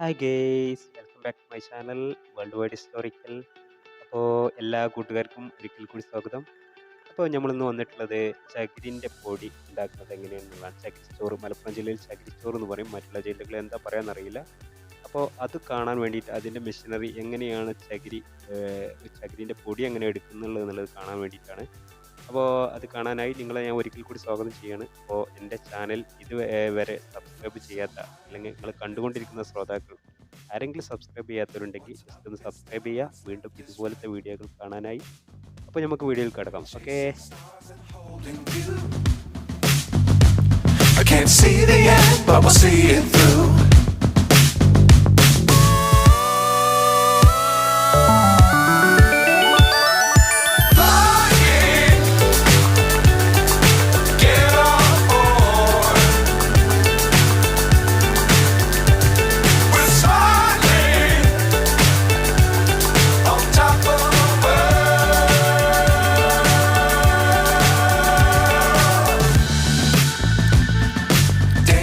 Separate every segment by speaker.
Speaker 1: Hi guys welcome back to my channel world wide historical അപ്പോൾ എല്ലാ കൂട്ടുകാർക്കും ഒരിക്കൽ കൂടി സ്വാഗതം. അപ്പോൾ നമ്മളിന്ന് വന്നിട്ടുള്ളത് ചകിരിന്റെ പൊടി ഉണ്ടാക്കുന്നത് എങ്ങനെയാണെന്നുള്ളതാണ്. ചകിരിച്ചോറ് മലപ്പുറം ജില്ലയിൽ ചകിരിച്ചോറ് എന്ന് പറയും. മറ്റുള്ള ജില്ലകളിൽ എന്താ പറയാമെന്നറിയില്ല അപ്പോൾ അത് കാണാൻ വേണ്ടിയിട്ട് അതിന്റെ മെഷീനറി എങ്ങനെയാണ് ചകിരി ചകിരിന്റെ പൊടി എങ്ങനെ എടുക്കുന്നുള്ളത് എന്നുള്ളത് കാണാൻ വേണ്ടിയിട്ടാണ് അപ്പോൾ അത് കാണാനായി നിങ്ങളെ ഞാൻ ഒരിക്കൽ കൂടി സ്വാഗതം ചെയ്യാണ്. അപ്പോൾ എന്റെ ചാനൽ ഇതുവരെ സബ്സ്ക്രൈബ് ചെയ്യാത്ത അല്ലെങ്കിൽ നിങ്ങൾ കണ്ടുകൊണ്ടിരിക്കുന്ന ശ്രോതാക്കൾ ആരെങ്കിലും സബ്സ്ക്രൈബ് ചെയ്യാത്തവരുണ്ടെങ്കിൽ ജസ്റ്റ് ഒന്ന് സബ്സ്ക്രൈബ് ചെയ്യുക. വീണ്ടും ഇതുപോലത്തെ വീഡിയോകൾ കാണാനായി അപ്പോൾ നമുക്ക് വീഡിയോയിൽ കിടക്കാം. Okay.
Speaker 2: I can't see the end, but we'll see it through.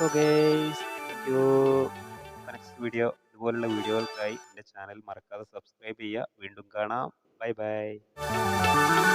Speaker 1: അപ്പോൾ guys thank you next video ഇതുപോലുള്ള വീഡിയോകൾക്കായി എന്റെ ചാനൽ മറക്കാതെ സബ്സ്ക്രൈബ് ചെയ്യുക. വീണ്ടും കാണാം. Bye bye